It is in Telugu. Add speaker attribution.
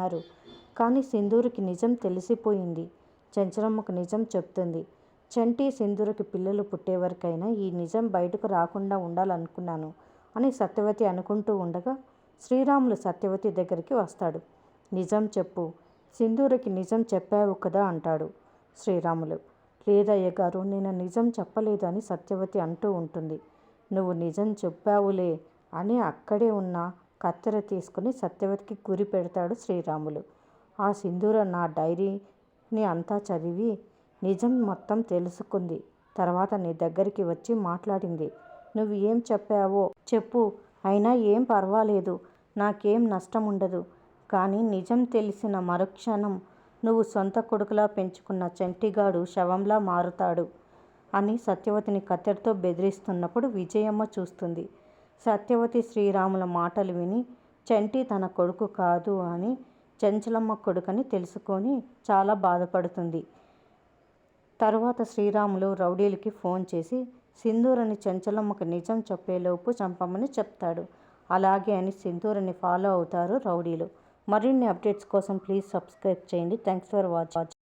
Speaker 1: అన్నారు కానీ సింధూరికి నిజం తెలిసిపోయింది. చెంచలమ్మకు నిజం చెప్తుంది. చంటి సింధూరికి పిల్లలు పుట్టేవరకైనా ఈ నిజం బయటకు రాకుండా ఉండాలనుకున్నాను అని సత్యవతి అనుకుంటూ ఉండగా శ్రీరాములు సత్యవతి దగ్గరికి వస్తాడు. నిజం చెప్పు. సింధూరికి నిజం చెప్పావు కదా అంటాడు శ్రీరాములు. లేదయ్య గారు నేను నిజం చెప్పలేదు అని సత్యవతి అంటూ ఉంటుంది. నువ్వు నిజం చెప్పావులే అని అక్కడే ఉన్న కత్తెర తీసుకుని సత్యవతికి గురి పెడతాడు శ్రీరాములు. ఆ సింధూర నా డైరీని అంతా చదివి నిజం మొత్తం తెలుసుకుంది. తర్వాత నీ దగ్గరికి వచ్చి మాట్లాడింది. నువ్వు ఏం చెప్పావో చెప్పు. అయినా ఏం పర్వాలేదు. నాకేం నష్టం ఉండదు కానీ నిజం తెలిసిన మరుక్షణం నువ్వు సొంత కొడుకులా పెంచుకున్న చంటిగాడు శవంలా మారుతాడు అని సత్యవతిని కత్తెరతో బెదిరిస్తున్నప్పుడు విజయమ్మ చూస్తుంది. సత్యవతి శ్రీరాముల మాటలు విని చంటి తన కొడుకు కాదు అని చెంచలమ్మ కొడుకని తెలుసుకొని చాలా బాధపడుతుంది. తరువాత శ్రీరాములు రౌడీలకి ఫోన్ చేసి సింధూరని చెంచలమ్మకు నిజం చెప్పేలోపు చంపమని చెప్తాడు. అలాగే అని సింధూరని ఫాలో అవుతారు రౌడీలు. మరిన్ని అప్డేట్స్ కోసం ప్లీజ్ సబ్స్క్రైబ్ చేయండి. Thanks for watch